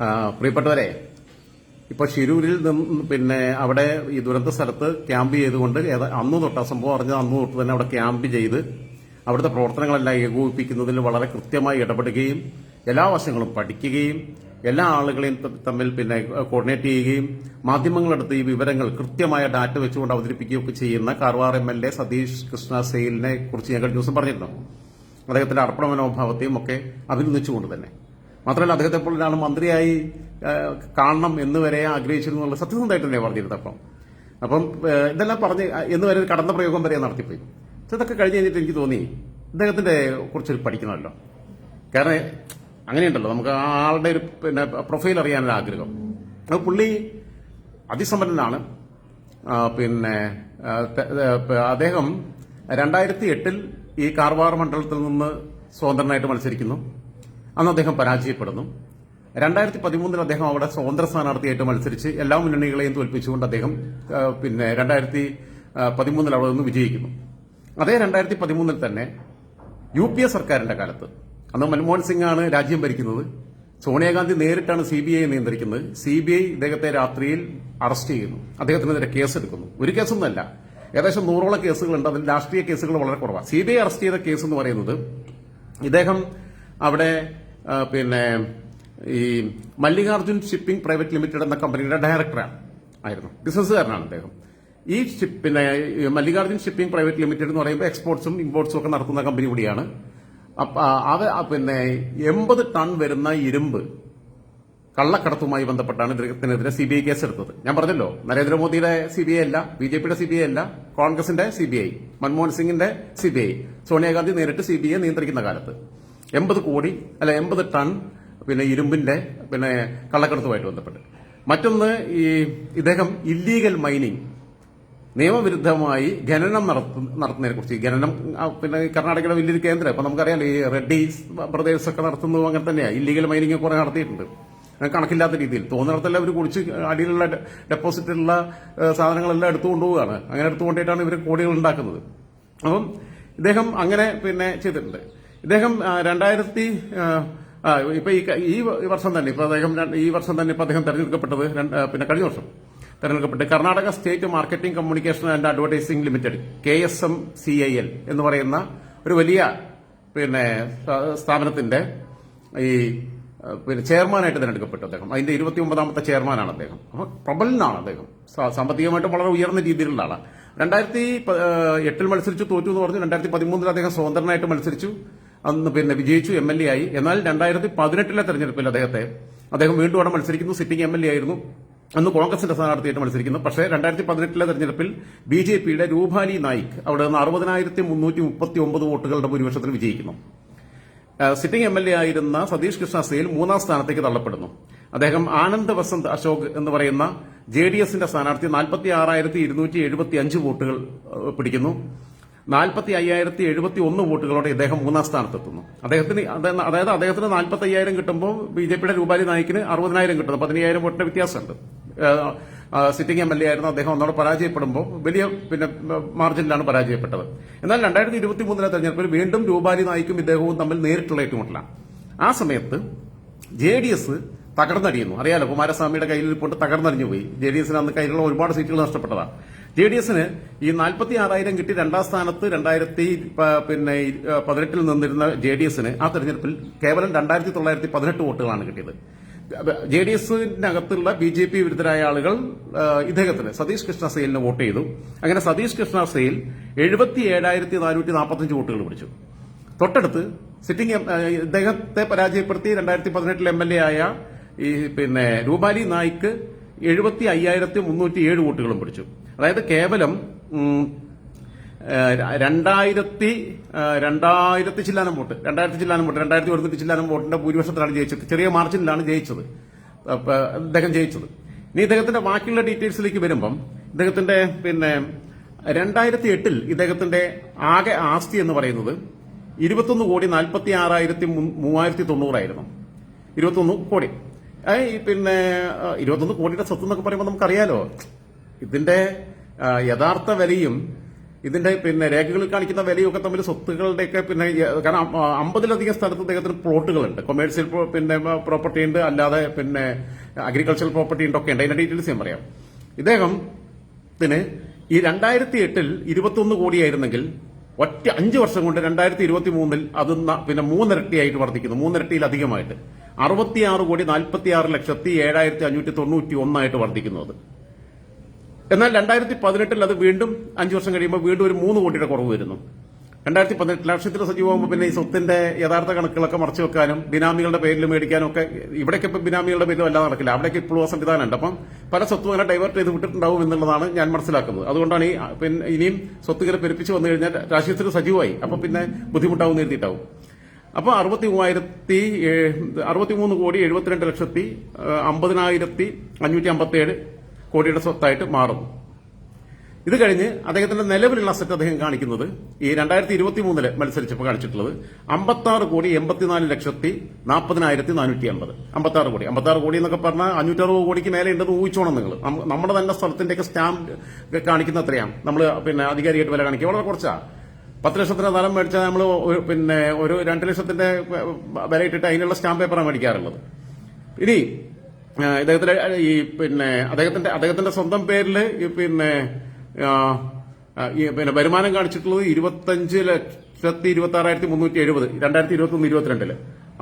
പ്രിയപ്പെട്ടവരെ ഇപ്പൊ ഷിരൂരിൽ നിന്ന് പിന്നെ അവിടെ ഈ ദുരന്ത സ്ഥലത്ത് ക്യാമ്പ് ചെയ്തുകൊണ്ട് അന്ന് തൊട്ട് സംഭവം അറിഞ്ഞ അന്ന് തൊട്ട് തന്നെ അവിടെ ക്യാമ്പ് ചെയ്ത് അവിടുത്തെ പ്രവർത്തനങ്ങളെല്ലാം ഏകോപിപ്പിക്കുന്നതിൽ വളരെ കൃത്യമായി ഇടപെടുകയും എല്ലാ വശങ്ങളും പഠിക്കുകയും എല്ലാ ആളുകളെയും തമ്മിൽ പിന്നെ കോർഡിനേറ്റ് ചെയ്യുകയും മാധ്യമങ്ങളെടുത്ത് ഈ വിവരങ്ങൾ കൃത്യമായ ഡാറ്റ വെച്ചുകൊണ്ട് അവതരിപ്പിക്കുകയൊക്കെ ചെയ്യുന്ന Karwar M L A Satish Krishna സെയിലിനെ കുറിച്ച് ഞാൻ ദിവസം പറഞ്ഞിരുന്നു. അദ്ദേഹത്തിന്റെ അർപ്പണ മനോഭാവത്തെയും ഒക്കെ അഭിനന്ദിച്ചുകൊണ്ട് തന്നെ. മാത്രമല്ല അദ്ദേഹത്തെ പോലെ ഒരാൾ മന്ത്രിയായി കാണണം എന്ന് വരെ ആഗ്രഹിച്ചിരുന്നു എന്നുള്ള സത്യസന്ധമായിട്ട് തന്നെ പറഞ്ഞിരുന്നത് അപ്പം. അപ്പം ഇതെല്ലാം പറഞ്ഞ് എന്ന് വരെ കടന്ന പ്രയോഗം വരെ നടത്തിപ്പോയി. ഇതൊക്കെ കഴിഞ്ഞ് കഴിഞ്ഞിട്ട് എനിക്ക് തോന്നി ഇദ്ദേഹത്തിന്റെ കുറിച്ച് പഠിക്കണമല്ലോ. കാരണം അങ്ങനെയുണ്ടല്ലോ നമുക്ക് ആ ആളുടെ ഒരു പിന്നെ പ്രൊഫൈൽ അറിയാനൊരു ആഗ്രഹം. അത് പുള്ളി അതിസമ്പന്നനാണ്. പിന്നെ അദ്ദേഹം രണ്ടായിരത്തി എട്ടിൽ ഈ കാർവാർ മണ്ഡലത്തിൽ നിന്ന് സ്വതന്ത്രനായിട്ട് മത്സരിക്കുന്നു. അന്ന് അദ്ദേഹം പരാജയപ്പെടുന്നു. രണ്ടായിരത്തി പതിമൂന്നിൽ അദ്ദേഹം അവിടെ സ്വതന്ത്ര സ്ഥാനാർത്ഥിയായിട്ട് മത്സരിച്ച് എല്ലാ മുന്നണികളെയും തോൽപ്പിച്ചുകൊണ്ട് അദ്ദേഹം പിന്നെ രണ്ടായിരത്തി പതിമൂന്നിൽ അവിടെ നിന്ന് വിജയിക്കുന്നു. അതേ രണ്ടായിരത്തി പതിമൂന്നിൽ തന്നെ യു പി എ സർക്കാരിന്റെ കാലത്ത് അന്ന് മൻമോഹൻ സിംഗ് ആണ് രാജ്യം ഭരിക്കുന്നത്. സോണിയാഗാന്ധി നേരിട്ടാണ് സി ബി ഐ നിയന്ത്രിക്കുന്നത്. സി ബി ഐ ഇദ്ദേഹത്തെ രാത്രിയിൽ അറസ്റ്റ് ചെയ്യുന്നു. അദ്ദേഹത്തിനെതിരെ കേസെടുക്കുന്നു. ഒരു കേസൊന്നുമല്ല. ഏകദേശം നൂറോളം കേസുകളുണ്ട്. അതിൽ രാഷ്ട്രീയ കേസുകൾ വളരെ കുറവാണ് സി ബി ഐ അറസ്റ്റ് ചെയ്ത കേസ് എന്ന് പറയുന്നത് ഇദ്ദേഹം അവിടെ പിന്നെ ഈ മല്ലികാർജുൻ ഷിപ്പിംഗ് പ്രൈവറ്റ് ലിമിറ്റഡ് എന്ന കമ്പനിയുടെ ഡയറക്ടറാണ്. ആയിരുന്നു. ബിസിനസ്സുകാരനാണ് അദ്ദേഹം. ഈ പിന്നെ മല്ലികാർജുൻ ഷിപ്പിംഗ് പ്രൈവറ്റ് ലിമിറ്റഡ് എന്ന് പറയുമ്പോൾ എക്സ്പോർട്സും ഇമ്പോർട്സും ഒക്കെ നടത്തുന്ന കമ്പനി കൂടിയാണ്. അത് പിന്നെ എൺപത് ടൺ വരുന്ന ഇരുമ്പ് കള്ളക്കടത്തുമായി ബന്ധപ്പെട്ടാണ് ഇദ്ദേഹത്തിനെതിരെ സി ബി ഐ കേസ് എടുത്തത് ഞാൻ പറഞ്ഞല്ലോ നരേന്ദ്രമോദിയുടെ സി ബി ഐ അല്ല ബി ജെ പിയുടെ സി ബി ഐ അല്ല കോൺഗ്രസിന്റെ സി ബി ഐ മൻമോഹൻ സിംഗിന്റെ സി ബി ഐ സോണിയാഗാന്ധി നേരിട്ട് സി ബി ഐ നിയന്ത്രിക്കുന്ന കാലത്ത്. എൺപത് കോടി അല്ല എൺപത് ടൺ പിന്നെ ഇരുമ്പിന്റെ പിന്നെ കള്ളക്കടത്തുമായിട്ട് ബന്ധപ്പെട്ട്. മറ്റൊന്ന് ഈ ഇദ്ദേഹം ഇല്ലീഗൽ മൈനിങ് നിയമവിരുദ്ധമായി ഖനനം നടത്തു- നടത്തുന്നതിനെ കുറിച്ച് ഖനനം പിന്നെ കർണാടകയുടെ വലിയൊരു കേന്ദ്രം. ഇപ്പൊ നമുക്കറിയാം ഈ റെഡ്ഡീസ് ബ്രദേഴ്സ് ഒക്കെ നടത്തുന്നതും അങ്ങനെ തന്നെയാണ് ഇല്ലീഗൽ മൈനിങ് കുറെ നടത്തിയിട്ടുണ്ട്. കണക്കില്ലാത്ത രീതിയിൽ. തോന്നിടത്തെല്ലാം അവർ കുടിച്ച് അടിയിലുള്ള ഡെപ്പോസിറ്റിലുള്ള സാധനങ്ങളെല്ലാം എടുത്തു കൊണ്ടുപോവുകയാണ്. അങ്ങനെ എടുത്തുകൊണ്ടിട്ടാണ് ഇവർ കോടികൾ ഉണ്ടാക്കുന്നത്. അപ്പം ഇദ്ദേഹം അങ്ങനെ പിന്നെ ചെയ്തിട്ടുണ്ട്. ഇദ്ദേഹം രണ്ടായിരത്തി ഇപ്പൊ ഈ വർഷം തന്നെ ഇപ്പൊ അദ്ദേഹം ഈ വർഷം തന്നെ ഇപ്പൊ അദ്ദേഹം തെരഞ്ഞെടുക്കപ്പെട്ടത് പിന്നെ കഴിഞ്ഞ വർഷം തെരഞ്ഞെടുക്കപ്പെട്ട് Karnataka state marketing communication and advertising limited K S M C I L എന്ന് പറയുന്ന ഒരു വലിയ പിന്നെ സ്ഥാപനത്തിന്റെ ഈ പിന്നെ ചെയർമാനായിട്ട് തിരഞ്ഞെടുക്കപ്പെട്ടു അദ്ദേഹം. അതിന്റെ ഇരുപത്തി ഒമ്പതാമത്തെ ചെയർമാനാണ് അദ്ദേഹം. അപ്പൊ പ്രബലനാണ് അദ്ദേഹം. സാമ്പത്തികമായിട്ട് വളരെ ഉയർന്ന രീതിയിലുള്ള ആളാണ്. രണ്ടായിരത്തി എട്ടിൽ മത്സരിച്ചു തോറ്റു എന്ന് പറഞ്ഞു. രണ്ടായിരത്തി പതിമൂന്നിൽ അദ്ദേഹം സ്വതന്ത്രനായിട്ട് മത്സരിച്ചു. അന്ന് പിന്നെ വിജയിച്ചു എം എൽ എ ആയി. എന്നാൽ രണ്ടായിരത്തി പതിനെട്ടിലെ തെരഞ്ഞെടുപ്പിൽ അദ്ദേഹത്തെ അദ്ദേഹം വീണ്ടും അവിടെ മത്സരിക്കുന്നു. സിറ്റിംഗ് എം എൽ എ ആയിരുന്നു. അന്ന് കോൺഗ്രസിന്റെ സ്ഥാനാർത്ഥിയായിട്ട് മത്സരിക്കുന്നു. പക്ഷേ രണ്ടായിരത്തി പതിനെട്ടിലെ തെരഞ്ഞെടുപ്പിൽ ബി ജെ പിയുടെ രൂപാലി നായിക് അവിടെ നിന്ന് അറുപതിനായിരത്തി മുന്നൂറ്റി മുപ്പത്തി ഒമ്പത് വോട്ടുകളുടെ ഭൂരിപക്ഷത്തിൽ വിജയിക്കുന്നു. സിറ്റിംഗ് എം എൽ എ ആയിരുന്ന സതീഷ് കൃഷ്ണ സെയിൽ മൂന്നാം സ്ഥാനത്തേക്ക് തള്ളപ്പെടുന്നു. അദ്ദേഹം ആനന്ദ് വസന്ത് അശോക് എന്ന് പറയുന്ന ജെ ഡി എസിന്റെ സ്ഥാനാർത്ഥി നാൽപ്പത്തി ആറായിരത്തി ഇരുന്നൂറ്റി എഴുപത്തി അഞ്ച് വോട്ടുകൾ പിടിക്കുന്നു. നാൽപ്പത്തി അയ്യായിരത്തി എഴുപത്തി ഒന്ന് വോട്ടുകളോടെ ഇദ്ദേഹം മൂന്നാം സ്ഥാനത്തെത്തുന്നു. അദ്ദേഹത്തിന് അതായത് അദ്ദേഹത്തിന് നാൽപ്പത്തി അയ്യായിരം കിട്ടുമ്പോൾ ബി ജെ പിയുടെ രൂപാലി നായിക്കിന് അറുപതിനായിരം കിട്ടുന്നു. പതിനയ്യായിരം വോട്ടിന്റെ വ്യത്യാസമുണ്ട്. സിറ്റിംഗ് എം എൽ എ ആയിരുന്നു അദ്ദേഹം ഒന്നോടെ പരാജയപ്പെടുമ്പോൾ വലിയ പിന്നെ മാർജിനിലാണ് പരാജയപ്പെട്ടത്. എന്നാൽ രണ്ടായിരത്തി ഇരുപത്തി മൂന്നിലെ തെരഞ്ഞെടുപ്പിൽ വീണ്ടും രൂപാലി നായിക്കും ഇദ്ദേഹവും തമ്മിൽ നേരിട്ടുള്ള ഏറ്റുമുട്ടലാണ്. ആ സമയത്ത് ജെ ഡി എസ് തകർന്നടിയുന്നു. അറിയാലോ കുമാരസ്വാമിയുടെ കയ്യിൽ ഇപ്പോൾ തകർന്നടിഞ്ഞു പോയി ജെ ഡി എസിന് അന്ന് കയ്യിലുള്ള ഒരുപാട് സീറ്റുകൾ നഷ്ടപ്പെട്ടതാണ്. ജെ ഡി എസിന് ഈ നാൽപ്പത്തി ആറായിരം കിട്ടി രണ്ടാം സ്ഥാനത്ത് രണ്ടായിരത്തി പിന്നെ പതിനെട്ടിൽ നിന്നിരുന്ന ജെ ഡി എസിന് ആ തെരഞ്ഞെടുപ്പിൽ കേവലം രണ്ടായിരത്തി തൊള്ളായിരത്തി പതിനെട്ട് വോട്ടുകളാണ് കിട്ടിയത്. ജെ ഡി എസിനകത്തുള്ള ബി ജെ പി വിരുദ്ധരായ ആളുകൾ ഇദ്ദേഹത്തിന് സതീഷ് കൃഷ്ണ സെയിലിന് വോട്ട് ചെയ്തു. അങ്ങനെ സതീഷ് കൃഷ്ണ സെയിൽ എഴുപത്തി ഏഴായിരത്തി നാനൂറ്റി നാൽപ്പത്തഞ്ച് വോട്ടുകൾ പിടിച്ചു. തൊട്ടടുത്ത് സിറ്റിംഗ് ഇദ്ദേഹത്തെ പരാജയപ്പെടുത്തി രണ്ടായിരത്തി പതിനെട്ടിൽ എം എൽ എ ആയ ഈ പിന്നെ രൂപാലി നായിക്ക് എഴുപത്തി അയ്യായിരത്തി മുന്നൂറ്റി ഏഴ് വോട്ടുകളും പിടിച്ചു. അതായത് കേവലം രണ്ടായിരത്തി രണ്ടായിരത്തി ചില്ലാനം വോട്ട് രണ്ടായിരത്തി ചില്ലാനം വോട്ട് രണ്ടായിരത്തി ഒരുന്നൂറ്റി ചില്ലാനം വോട്ടിന്റെ ഭൂരിപക്ഷത്തിലാണ് ജയിച്ചത്. ചെറിയ മാർജിനിലാണ് ജയിച്ചത്. അദ്ദേഹം ജയിച്ചത്. ഇനി ഇദ്ദേഹത്തിന്റെ ബാക്കിയുള്ള ഡീറ്റെയിൽസിലേക്ക് വരുമ്പം ഇദ്ദേഹത്തിന്റെ പിന്നെ രണ്ടായിരത്തി എട്ടിൽ ഇദ്ദേഹത്തിന്റെ ആകെ ആസ്തി എന്ന് പറയുന്നത് ഇരുപത്തൊന്ന് കോടി നാൽപ്പത്തി ആറായിരത്തി മൂവായിരത്തി തൊണ്ണൂറായിരുന്നു. ഇരുപത്തൊന്ന് കോടി. പിന്നെ ഇരുപത്തൊന്ന് കോടിയുടെ സ്വത്ത് എന്നൊക്കെ പറയുമ്പോൾ നമുക്കറിയാലോ. ഇതിന്റെ യഥാർത്ഥ വിലയും ഇതിന്റെ പിന്നെ രേഖകളിൽ കാണിക്കുന്ന വിലയൊക്കെ തമ്മിൽ സ്വത്തുക്കളുടെയൊക്കെ പിന്നെ കാരണം അമ്പതിലധികം സ്ഥലത്ത് അദ്ദേഹത്തിന് പ്ലോട്ടുകളുണ്ട്. കൊമേഴ്സ്യൽ പിന്നെ പ്രോപ്പർട്ടി ഉണ്ട്. അല്ലാതെ പിന്നെ അഗ്രികൾച്ചറൽ പ്രോപ്പർട്ടി ഉണ്ട്. ഒക്കെ ഉണ്ട്. അതിന്റെ ഡീറ്റെയിൽസ് ഞാൻ പറയാം. ഇദ്ദേഹത്തിന് ഈ രണ്ടായിരത്തി എട്ടിൽ ഇരുപത്തൊന്ന് കോടിയായിരുന്നെങ്കിൽ ഒറ്റ അഞ്ച് വർഷം കൊണ്ട് രണ്ടായിരത്തി ഇരുപത്തി മൂന്നിൽ അത് പിന്നെ മൂന്നിരട്ടിയായിട്ട് വർദ്ധിക്കുന്നു. മൂന്നിരട്ടിയിലധികമായിട്ട്. അറുപത്തിയാറ് കോടി നാൽപ്പത്തിയാറ് ലക്ഷത്തി ഏഴായിരത്തി അഞ്ഞൂറ്റി തൊണ്ണൂറ്റി ഒന്നായിട്ട് വർദ്ധിക്കുന്നു അത് എന്നാൽ രണ്ടായിരത്തി പതിനെട്ടിൽ അത് വീണ്ടും അഞ്ചു വർഷം കഴിയുമ്പോൾ വീണ്ടും ഒരു മൂന്ന് കോടിയുടെ കുറവ് വരുന്നു. രണ്ടായിരത്തി പതിനെട്ട് ലക്ഷത്തിൽ സജീവമാകുമ്പോൾ പിന്നെ ഈ സ്വത്തിന്റെ യഥാർത്ഥ കണക്കുകളൊക്കെ മറച്ചു വെക്കാനും ബിനാമികളുടെ പേരിൽ മേടിക്കാനും ഒക്കെ ഇവിടേക്ക് ഇപ്പം ബിനാമികളുടെ പേരിൽ വല്ലാതെ നടക്കില്ല. അവിടേക്ക് ഇപ്പോഴും ആ സംവിധാനം ഉണ്ട്. അപ്പം പല സ്വത്തും അങ്ങനെ ഡൈവേർട്ട് ചെയ്ത് വിട്ടിട്ടുണ്ടാവും എന്നുള്ളതാണ് ഞാൻ മനസ്സിലാക്കുന്നത്. അതുകൊണ്ടാണ് ഈ പിന്നെ ഇനിയും സ്വത്തുകളെ പെരുപ്പിച്ച് വന്നു കഴിഞ്ഞാൽ രാഷ്ട്രീയത്തിൽ സജീവമായി. അപ്പം പിന്നെ ബുദ്ധിമുട്ടാവും എഴുതിയിട്ടാവും അപ്പോൾ അറുപത്തി മൂവായിരത്തി അറുപത്തി മൂന്ന് കോടി എഴുപത്തിരണ്ട് ലക്ഷത്തി അമ്പതിനായിരത്തി അഞ്ഞൂറ്റി അമ്പത്തിയേഴ് കോടിയുടെ സ്വത്തായിട്ട് മാറുന്നു. ഇത് കഴിഞ്ഞ് അദ്ദേഹത്തിന്റെ നിലവിലുള്ള അസറ്റ് അദ്ദേഹം കാണിക്കുന്നത് ഈ രണ്ടായിരത്തി ഇരുപത്തി മൂന്നിൽ മത്സരിച്ചപ്പോൾ കാണിച്ചിട്ടുള്ളത് അമ്പത്താറ് കോടി എൺപത്തിനാല് ലക്ഷത്തി നാൽപ്പതിനായിരത്തി നാനൂറ്റി അമ്പത് അമ്പത്താറ് കോടി. അമ്പത്താറ് കോടി എന്നൊക്കെ പറഞ്ഞാൽ അഞ്ഞൂറ്ററുപത് കോടിക്ക് മേലെ ഉണ്ടെന്ന് ഊഹിച്ചോണം നിങ്ങൾ നമ്മ- നമ്മുടെ തന്നെ സ്ഥലത്തിന്റെയൊക്കെ സ്റ്റാമ്പ് കാണിക്കുന്ന അത്രയാണ്. നമ്മൾ പിന്നെ അധികാരിയായിട്ട് വില കാണിക്കുക. വളരെ കുറച്ചാ. പത്ത് ലക്ഷത്തിന്റെ സ്ഥലം മേടിച്ചാൽ നമ്മൾ പിന്നെ ഒരു രണ്ട് ലക്ഷത്തിന്റെ വില ഇട്ടിട്ട് അതിനുള്ള സ്റ്റാമ്പ് പേപ്പറാണ് മേടിക്കാറുള്ളത്. ഇനി ഇദ്ദേഹത്തിന്റെ ഈ പിന്നെ അദ്ദേഹത്തിന്റെ അദ്ദേഹത്തിന്റെ സ്വന്തം പേരിൽ പിന്നെ പിന്നെ വരുമാനം കാണിച്ചിട്ടുള്ളത് ഇരുപത്തഞ്ച് ലക്ഷത്തി ഇരുപത്തി ആറായിരത്തി മുന്നൂറ്റി എഴുപത് രണ്ടായിരത്തി ഇരുപത്തി ഒന്ന് ഇരുപത്തിരണ്ടിൽ.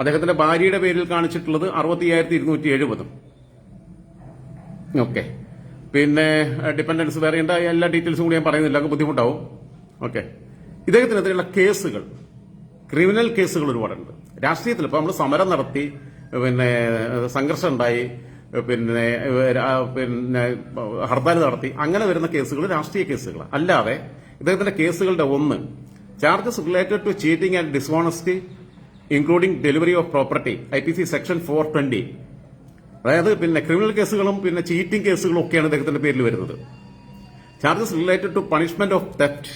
അദ്ദേഹത്തിന്റെ ഭാര്യയുടെ പേരിൽ കാണിച്ചിട്ടുള്ളത് അറുപത്തി അയ്യായിരത്തി ഇരുന്നൂറ്റി എഴുപതും. ഓക്കെ. പിന്നെ ഡിപ്പെൻഡൻസ് വേറെ എന്താ? എല്ലാ ഡീറ്റെയിൽസും കൂടി ഞാൻ പറയുന്നില്ല അത് ബുദ്ധിമുട്ടാവും. ഓക്കെ. ഇദ്ദേഹത്തിനെതിരെയുള്ള കേസുകൾ ക്രിമിനൽ കേസുകൾ ഒരുപാടുണ്ട്. രാഷ്ട്രീയത്തിൽ ഇപ്പൊ നമ്മൾ സമരം നടത്തി പിന്നെ സംഘർഷം ഉണ്ടായി. പിന്നെ പിന്നെ ഹർത്താൽ നടത്തി. അങ്ങനെ വരുന്ന കേസുകൾ രാഷ്ട്രീയ കേസുകൾ അല്ലാതെ ഇദ്ദേഹത്തിന്റെ കേസുകളുടെ ഒന്ന് charges related to cheating and dishonesty including delivery of property I P C section four twenty അതായത് പിന്നെ ക്രിമിനൽ കേസുകളും പിന്നെ ചീറ്റിംഗ് കേസുകളും ഒക്കെയാണ് ഇദ്ദേഹത്തിന്റെ പേരിൽ വരുന്നത്. Charges related to punishment of theft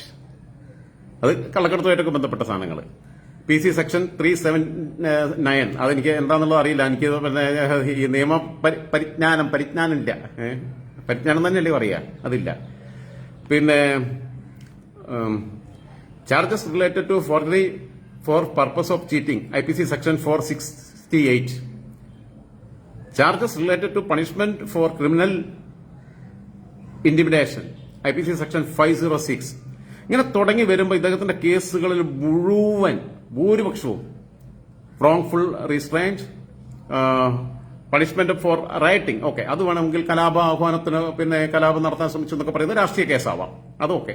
അത് കള്ളക്കടത്തുമായിട്ടൊക്കെ ബന്ധപ്പെട്ട സാധനങ്ങൾ P C section three seven nine അതെനിക്ക് എന്താണെന്നുള്ളത് അറിയില്ല. എനിക്ക് ഈ നിയമ പരി- പരിജ്ഞാനം പരിജ്ഞാനം ഇല്ല? പരിജ്ഞാനം തന്നെയല്ലേ പറയാ. അതില്ല. പിന്നെ charges related to forgery for purpose of cheating I P C section four sixty eight charges related to punishment for criminal intimidation I P C section five zero six ഇങ്ങനെ തുടങ്ങി വരുമ്പോൾ ഇദ്ദേഹത്തിന്റെ കേസുകളിൽ മുഴുവൻ ഭൂരിപക്ഷവും wrongful restraint punishment for rioting okay അത് വേണമെങ്കിൽ കലാപ ആഹ്വാനത്തിന് പിന്നെ കലാപം നടത്താൻ ശ്രമിച്ചു എന്നൊക്കെ പറയുന്നത് രാഷ്ട്രീയ കേസാവാം. അതൊക്കെ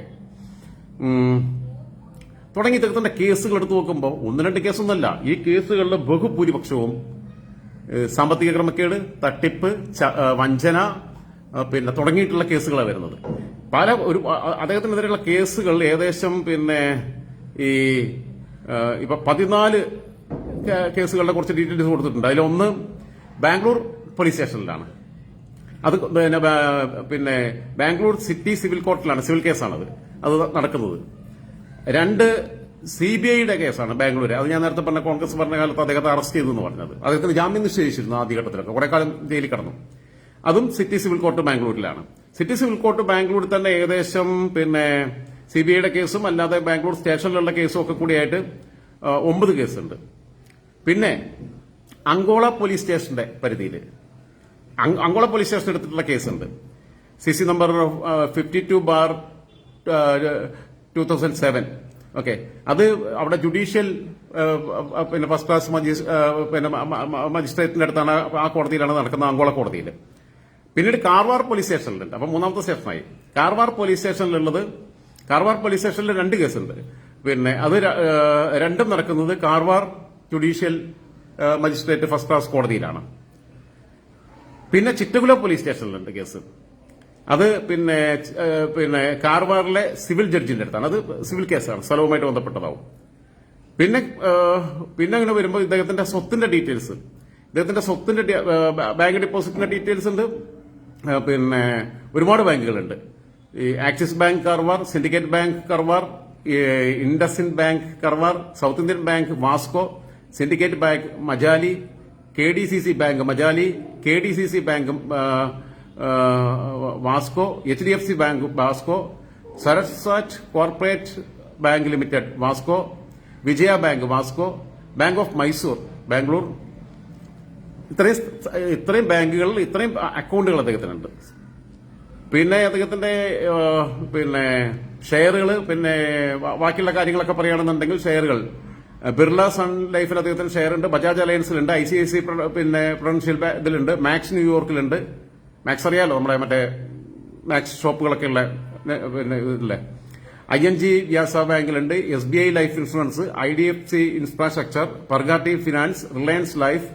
തുടങ്ങി ഇദ്ദേഹത്തിന്റെ കേസുകൾ എടുത്തു നോക്കുമ്പോൾ ഒന്ന് രണ്ട് കേസൊന്നുമല്ല ഈ കേസുകളിൽ ബഹുഭൂരിപക്ഷവും സാമ്പത്തിക ക്രമക്കേട് തട്ടിപ്പ് വഞ്ചന പിന്നെ തുടങ്ങിയിട്ടുള്ള കേസുകളാണ് വരുന്നത്. പല ഒരു അദ്ദേഹത്തിനെതിരെയുള്ള കേസുകൾ ഏകദേശം പിന്നെ ഈ ഇപ്പൊ പതിനാല് കേസുകളുടെ കുറച്ച് ഡീറ്റെയിൽസ് കൊടുത്തിട്ടുണ്ട്. അതിലൊന്ന് ബാംഗ്ലൂർ പോലീസ് സ്റ്റേഷനിലാണ്. അത് പിന്നെ പിന്നെ ബാംഗ്ലൂർ സിറ്റി സിവിൽ കോർട്ടിലാണ് സിവിൽ കേസാണത്. അത് നടക്കുന്നത്. രണ്ട് സി ബി ഐയുടെ കേസാണ് ബാംഗ്ലൂർ അത് ഞാൻ നേരത്തെ പറഞ്ഞ കോൺഗ്രസ് പറഞ്ഞ കാലത്ത് അദ്ദേഹത്തെ അറസ്റ്റ് ചെയ്തു എന്ന് പറഞ്ഞത്. അദ്ദേഹത്തിന് ജാമ്യം നിശ്ചയിച്ചിരുന്നു ആദ്യഘട്ടത്തിലൊക്കെ കുറെ കാലം ജയിലിൽ കടന്നു. അതും സിറ്റി സിവിൽ കോർട്ട് ബാംഗ്ലൂരിലാണ്. സിറ്റി സിവിൽ കോർട്ട് ബാംഗ്ലൂരിൽ തന്നെ ഏകദേശം പിന്നെ സി ബി ഐയുടെ കേസും അല്ലാതെ ബാംഗ്ലൂർ സ്റ്റേഷനിലുള്ള കേസും ഒക്കെ കൂടിയായിട്ട് ഒമ്പത് കേസുണ്ട്. പിന്നെ അങ്കോള പോലീസ് സ്റ്റേഷന്റെ പരിധിയിൽ അങ്കോള പോലീസ് സ്റ്റേഷൻ എടുത്തിട്ടുള്ള കേസുണ്ട്. C C number fifty two bar two thousand seven. Okay. അത് അവിടെ ജുഡീഷ്യൽ പിന്നെ ഫസ്റ്റ് ക്ലാസ് മജിസ്ട്രേറ്റിന്റെ അടുത്താണ് ആ കോടതിയിലാണ് നടക്കുന്നത് അങ്കോള കോടതിയിൽ പിന്നീട് കാർവാർ പോലീസ് സ്റ്റേഷനിലുണ്ട്. അപ്പൊ മൂന്നാമത്തെ സ്റ്റേഷനായി. കാർവാർ പോലീസ് സ്റ്റേഷനിലുള്ളത് കാർവാർ പോലീസ് സ്റ്റേഷനിൽ രണ്ട് കേസുണ്ട്. പിന്നെ അത് രണ്ടും നടക്കുന്നത് Karwar judicial magistrate first class കോടതിയിലാണ്. പിന്നെ ചിറ്റകുല പോലീസ് സ്റ്റേഷനിലുണ്ട് കേസ്. അത് പിന്നെ പിന്നെ കാർവാറിലെ സിവിൽ ജഡ്ജിന്റെ അടുത്താണ്. അത് സിവിൽ കേസാണ് സ്ഥലവുമായിട്ട് ബന്ധപ്പെട്ടതാവും. പിന്നെ പിന്നെ അങ്ങനെ വരുമ്പോൾ ഇദ്ദേഹത്തിന്റെ സ്വത്തിന്റെ ഡീറ്റെയിൽസ്. ഇദ്ദേഹത്തിന്റെ സ്വത്തിന്റെ ബാങ്ക് ഡിപ്പോസിറ്റിന്റെ ഡീറ്റെയിൽസ് ഉണ്ട്. പിന്നെ ഒരുപാട് ബാങ്കുകളുണ്ട്. ഈ Axis bank Karwar Syndicate bank Karwar IndusInd bank Karwar South Indian bank Vasco Syndicate bank Majali K D C C bank Majali K D C C bank Vasco H D F C bank Vasco Saraswat corporate bank limited Vasco Vijaya bank Vasco bank of Mysore Bangalore ഇത്രയും ഇത്രയും ബാങ്കുകളിൽ ഇത്രയും അക്കൗണ്ടുകൾ അദ്ദേഹത്തിനുണ്ട്. പിന്നെ അദ്ദേഹത്തിന്റെ പിന്നെ ഷെയറുകൾ പിന്നെ ബാക്കിയുള്ള കാര്യങ്ങളൊക്കെ പറയുകയാണെന്നുണ്ടെങ്കിൽ ഷെയറുകൾ. ബിർള സൺ ലൈഫിൽ അദ്ദേഹത്തിന് ഷെയർ ഉണ്ട് ബജാജ് അലയൻസിലുണ്ട് ഐ സി ഐ സി പിന്നെ പ്രൊഡൻഷ്യൽ ഇതിലുണ്ട് മാക്സ് ന്യൂയോർക്കിലുണ്ട്. മാക്സ് അറിയാലോ നമ്മുടെ മറ്റേ മാക്സ് ഷോപ്പുകളൊക്കെ ഉള്ള പിന്നെ ഇതില്ലേ? I N G Vysya ബാങ്കിലുണ്ട് S B I life insurance I D F C infrastructure Pragati finance Reliance life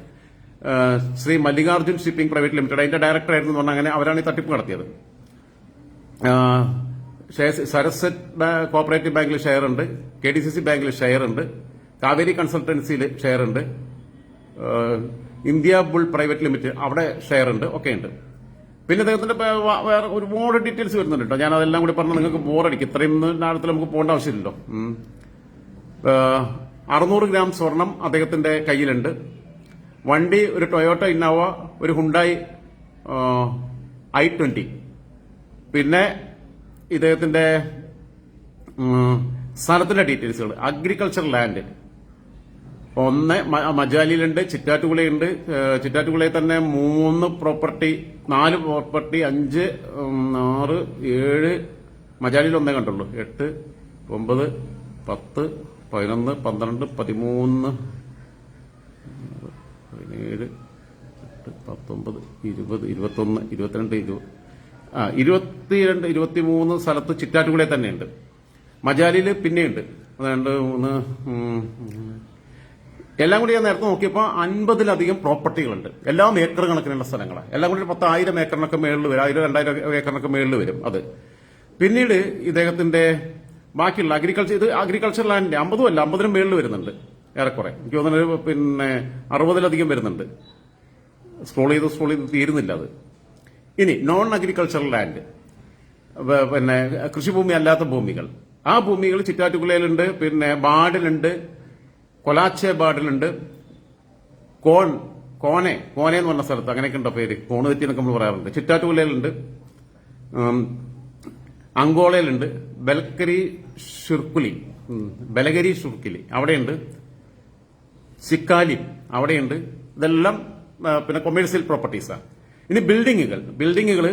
Shri Mallikarjun shipping private limited അതിന്റെ ഡയറക്ടർ ആയിരുന്നു പറഞ്ഞാൽ അങ്ങനെ അവരാണ് ഈ തട്ടിപ്പ് നടത്തിയത്. സരസ്വറ്റ് കോപ്പറേറ്റീവ് ബാങ്കിൽ ഷെയർ ഉണ്ട് കെ ഡി സി സി ബാങ്കിൽ ഷെയർ ഉണ്ട് കാവേരി കൺസൾട്ടൻസിയിൽ ഷെയർ ഉണ്ട് ഇന്ത്യ ബുൾ പ്രൈവറ്റ് ലിമിറ്റഡ് അവിടെ ഷെയർ ഉണ്ട് ഒക്കെ ഉണ്ട് പിന്നെ അദ്ദേഹത്തിന്റെ വേറെ ഒരുപാട് ഡീറ്റെയിൽസ് വരുന്നുണ്ട് കേട്ടോ. ഞാൻ അതെല്ലാം കൂടി പറഞ്ഞു നിങ്ങൾക്ക് ബോറടിക്കും ഇത്രയും നാളത്തിൽ നമുക്ക് പോകേണ്ട ആവശ്യമില്ലല്ലോ. അറുന്നൂറ് ഗ്രാം സ്വർണം അദ്ദേഹത്തിന്റെ കയ്യിലുണ്ട്. വണ്ടി ഒരു ടൊയോട്ട ഇന്നോവ ഒരു ഹുണ്ടായി ഐ ട്വന്റി. പിന്നെ ഇദ്ദേഹത്തിന്റെ സ്ഥലത്തിന്റെ ഡീറ്റെയിൽസുകൾ അഗ്രികൾച്ചർ ലാൻഡ്. ഒന്ന് മജാലിയിലുണ്ട് ചിറ്റാറ്റുകുളയുണ്ട്. ചിറ്റാറ്റുകുളയിൽ തന്നെ മൂന്ന് പ്രോപ്പർട്ടി നാല് പ്രോപ്പർട്ടി അഞ്ച് ആറ് ഏഴ് മജാലിയിൽ ഒന്നേ കണ്ടുള്ളൂ. എട്ട് ഒമ്പത് പത്ത് പതിനൊന്ന് പന്ത്രണ്ട് പതിമൂന്ന് പതിനേഴ് എട്ട് പത്തൊമ്പത് ഇരുപത് ഇരുപത്തൊന്ന് ഇരുപത്തിരണ്ട് ഇരുപത് ആ ഇരുപത്തിരണ്ട് ഇരുപത്തിമൂന്ന് സ്ഥലത്ത് ചിറ്റാറ്റുകുളയിൽ തന്നെയുണ്ട്. മജാലിയിൽ പിന്നെയുണ്ട്. അതുകൊണ്ട് മൂന്ന്. എല്ലാം കൂടി ഞാൻ നേരത്തെ നോക്കിയപ്പോൾ അൻപതിലധികം പ്രോപ്പർട്ടികളുണ്ട്. എല്ലാം ഏക്കർ കണക്കിനുള്ള സ്ഥലങ്ങളാണ് എല്ലാം കൂടി പത്ത് ആയിരം ഏക്കറിനൊക്കെ മേളിൽ വരും. ആയിരം രണ്ടായിരം ഏക്കറിനൊക്കെ മേളിൽ വരും അത്. പിന്നീട് ഇദ്ദേഹത്തിന്റെ ബാക്കിയുള്ള അഗ്രികൾച്ചർ ഇത് അഗ്രികൾച്ചർ ലാൻഡിന്റെ അമ്പതും അല്ല അമ്പതിനും മേളിൽ വരുന്നുണ്ട്. ഏറെക്കുറെ. എനിക്ക് തോന്നുന്നത് പിന്നെ അറുപതിലധികം വരുന്നുണ്ട്. സ്ക്രോൾ ചെയ്ത് സ്ക്രോൾ ചെയ്ത് തീരുന്നില്ല അത്. ഇനി നോൺ അഗ്രികൾച്ചറൽ ലാൻഡ് പിന്നെ കൃഷിഭൂമി അല്ലാത്ത ഭൂമികൾ. ആ ഭൂമികൾ ചിറ്റാറ്റുകുളയിലുണ്ട് പിന്നെ ബാഡിലുണ്ട് കൊലാച്ചെ ബാഡിലുണ്ട് കോൺ കോനെ കോനെ എന്ന് പറഞ്ഞ സ്ഥലത്ത് അങ്ങനെയൊക്കെ ഉണ്ടോ പേര്? കോണ് തെറ്റി എന്നൊക്കെ നമ്മൾ പറയാറുണ്ട്. ചിറ്റാറ്റുകുലയിലുണ്ട് അങ്കോളയിലുണ്ട്. ബൽക്കരി ഷുർക്കുലി ബലഗരി ഷുർക്കിലി അവിടെയുണ്ട്. സിക്കാലി അവിടെയുണ്ട്. ഇതെല്ലാം പിന്നെ കൊമേഴ്സ്യൽ പ്രോപ്പർട്ടീസാണ് ഇനി ബിൽഡിങ്ങുകൾ ബിൽഡിങ്ങുകൾ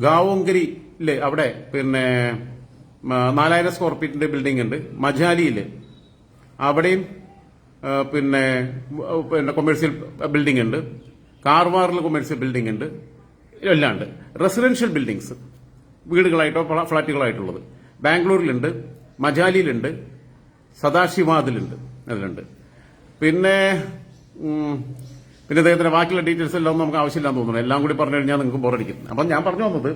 ഗാവോങ്കരിയിൽ അവിടെ പിന്നെ നാലായിരം സ്ക്വയർ ഫീറ്റിന്റെ ബിൽഡിംഗ് ഉണ്ട് മജാലിയിൽ അവിടെയും പിന്നെ പിന്നെ കൊമേഴ്സ്യൽ ബിൽഡിംഗ് ഉണ്ട് കാർവാറിൽ കൊമേഴ്സ്യൽ ബിൽഡിംഗ് ഉണ്ട് എല്ലാം ഉണ്ട് റെസിഡൻഷ്യൽ ബിൽഡിങ്സ് വീടുകളായിട്ടോ ഫ്ളാ- ഫ്ളാറ്റുകളായിട്ടുള്ളത്. ബാംഗ്ലൂരിലുണ്ട് മജാലിയിലുണ്ട് സദാശിവാദിലുണ്ട്. അതിലുണ്ട് പിന്നെ പിന്നെ അദ്ദേഹത്തിന്റെ ബാക്കിയുള്ള ഡീറ്റെയിൽസ് എല്ലാം നമുക്ക് ആവശ്യമില്ലാന്ന് തോന്നുന്നു. എല്ലാം കൂടി പറഞ്ഞു കഴിഞ്ഞാൽ നിങ്ങൾക്ക് ബോറടിക്കും അപ്പം ഞാൻ പറഞ്ഞു വന്നത്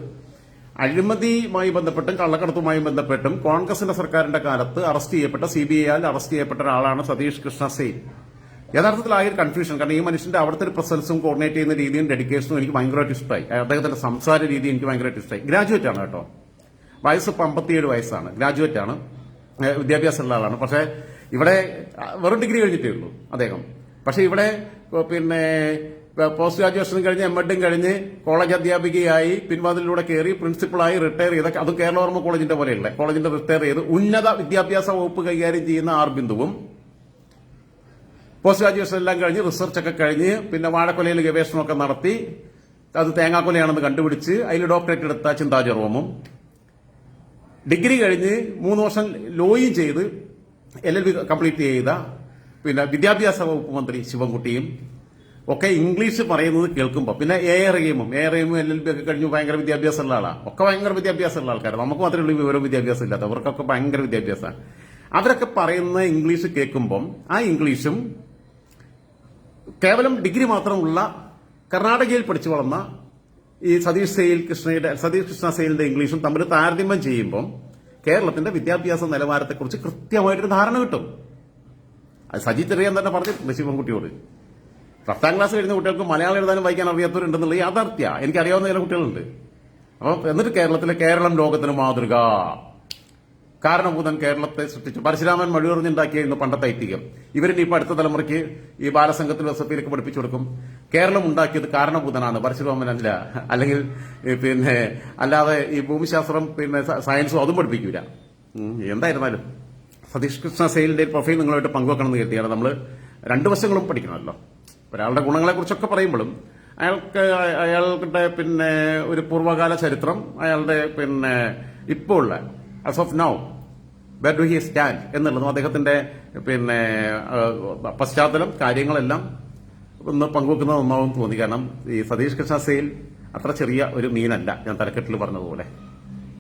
അഴിമതിയുമായി ബന്ധപ്പെട്ടും കള്ളക്കടത്തുമായി ബന്ധപ്പെട്ടും കോൺഗ്രസിന്റെ സർക്കാരിന്റെ കാലത്ത് അറസ്റ്റ് ചെയ്യപ്പെട്ട സി ബി ഐയിൽ അറസ്റ്റ് ചെയ്യപ്പെട്ട ഒരാളാണ് സതീഷ് കൃഷ്ണ സെയിൻ. യഥാർത്ഥത്തിൽ ആ ഒരു കൺഫ്യൂഷൻ കാരണം ഈ മനുഷ്യന്റെ അവിടുത്തെ ഒരു പ്രസൻസും കോർഡിനേറ്റ് ചെയ്യുന്ന രീതിയും ഡെഡിക്കേഷനും എനിക്ക് ഭയങ്കരമായിട്ട് ഇഷ്ടമായി. അദ്ദേഹത്തിന്റെ സംസാര രീതി എനിക്ക് ഭയങ്കരമായിട്ട് ഇഷ്ടമായി. ഗ്രാജുവേറ്റ് ആണ് കേട്ടോ. വയസ്സ് ഇപ്പം അമ്പത്തിയേഴ് വയസ്സാണ്. ഗ്രാജുവേറ്റ് ആണ്. വിദ്യാഭ്യാസമുള്ള ആളാണ്. പക്ഷേ ഇവിടെ വെറും ഡിഗ്രി കഴിഞ്ഞിട്ടേ ഉള്ളൂ അദ്ദേഹം. പക്ഷേ ഇവിടെ പിന്നെ പോസ്റ്റ് ഗ്രാജുവേഷൻ കഴിഞ്ഞ് എം എഡും കഴിഞ്ഞ് കോളേജ് അധ്യാപികയായി പിൻവാതിലൂടെ കയറി പ്രിൻസിപ്പളായി റിട്ടയർ ചെയ്ത അതും കേരളവർമ്മ കോളേജിന്റെ പോലെയുള്ള കോളേജിന്റെ റിട്ടയർ ചെയ്ത് ഉന്നത വിദ്യാഭ്യാസ വകുപ്പ് കൈകാര്യം ചെയ്യുന്ന ആർ ബിന്ദുവും പോസ്റ്റ് ഗ്രാജുവേഷൻ എല്ലാം കഴിഞ്ഞ് റിസർച്ച് ഒക്കെ കഴിഞ്ഞ് പിന്നെ വാഴക്കൊലയിൽ ഗവേഷണമൊക്കെ നടത്തി അത് തേങ്ങാക്കൊലയാണെന്ന് കണ്ടുപിടിച്ച് അതിൽ ഡോക്ടറേറ്റ് എടുത്ത ചിന്താ ഡിഗ്രി കഴിഞ്ഞ് മൂന്ന് വർഷം ലോയും ചെയ്ത് എൽ എൽ ബി കംപ്ലീറ്റ് ചെയ്ത പിന്നെ വിദ്യാഭ്യാസ വകുപ്പ് മന്ത്രി ശിവൻകുട്ടിയും ഒക്കെ ഇംഗ്ലീഷ് പറയുന്നത് കേൾക്കുമ്പോൾ പിന്നെ എ ആർ എമ്മും എ ആർ എമ്മും എൽ എൽ ബി ഒക്കെ കഴിഞ്ഞു ഭയങ്കര വിദ്യാഭ്യാസമുള്ള ആളാണ് ഒക്കെ ഭയങ്കര വിദ്യാഭ്യാസമുള്ള ആൾക്കാർ നമുക്ക് മാത്രമേ ഉള്ളൂ വിവരവും വിദ്യാഭ്യാസം ഇല്ലാത്ത. അവർക്കൊക്കെ ഭയങ്കര വിദ്യാഭ്യാസമാണ്. അവരൊക്കെ പറയുന്ന ഇംഗ്ലീഷ് കേൾക്കുമ്പം ആ ഇംഗ്ലീഷും കേവലം ഡിഗ്രി മാത്രമുള്ള കർണാടകയിൽ പഠിച്ചു വളർന്ന ഈ സതീഷ് സെയിൽ കൃഷ്ണയുടെ സതീഷ് കൃഷ്ണ സെയിലിന്റെ ഇംഗ്ലീഷും തമ്മിൽ താരതമ്യം ചെയ്യുമ്പം കേരളത്തിന്റെ വിദ്യാഭ്യാസ നിലവാരത്തെക്കുറിച്ച് കൃത്യമായിട്ടൊരു ധാരണ കിട്ടും. അത് സജി ചെറിയാൻ തന്നെ പറഞ്ഞിട്ടുണ്ട് ശിവൻകുട്ടിയോട് പത്താം ക്ലാസ് കഴിഞ്ഞ കുട്ടികൾക്ക് മലയാളം എഴുതാനും വായിക്കാൻ അറിയാത്തവരുണ്ടെന്നുള്ള യാഥാർത്ഥ്യ. എനിക്കറിയാവുന്ന ചില കുട്ടികളുണ്ട്. അപ്പം എന്നിട്ട് കേരളത്തിലെ കേരളം ലോകത്തിന് മാതൃക. കാരണഭൂതൻ കേരളത്തെ സൃഷ്ടിച്ചു. പരശുരാമൻ മഴുവെറിഞ്ഞുണ്ടാക്കിയായിരുന്നു പണ്ടത്തെ ഐതിഹ്യം. ഇവരിനി ഇപ്പൊ അടുത്ത തലമുറയ്ക്ക് ഈ ബാലസംഘത്തിൽ വസത്തിയിലേക്ക് പഠിപ്പിച്ചു കൊടുക്കും. കേരളം ഉണ്ടാക്കിയത് കാരണഭൂതനാണ്. പരശുരാമനല്ല അല്ലെങ്കിൽ പിന്നെ അല്ലാതെ ഈ ഭൂമിശാസ്ത്രം പിന്നെ സയൻസും അതും പഠിപ്പിക്കൂല. എന്തായിരുന്നാലും. സതീഷ് കൃഷ്ണ സെയിലിന്റെ പ്രൊഫൈൽ നിങ്ങളുമായിട്ട് പങ്കുവെക്കണമെന്ന് കരുതിയാണ് നമ്മൾ രണ്ട് വശങ്ങളും പഠിക്കണമല്ലോ. ഒരാളുടെ ഗുണങ്ങളെ കുറിച്ചൊക്കെ പറയുമ്പോഴും അയാൾക്ക് അയാളുടെ പിന്നെ ഒരു പൂർവകാല ചരിത്രം അയാളുടെ പിന്നെ ഇപ്പോൾ ഉള്ള as of now where do he stand എന്നുള്ളതും അദ്ദേഹത്തിന്റെ പിന്നെ പശ്ചാത്തലം കാര്യങ്ങളെല്ലാം ഒന്ന് പങ്കുവെക്കുന്നത് നന്നാവും തോന്നി. കാരണം ഈ സതീഷ് കൃഷ്ണ സെയിൽ അത്ര ചെറിയ ഒരു മീനല്ല. ഞാൻ തലക്കെട്ടിൽ പറഞ്ഞതുപോലെ.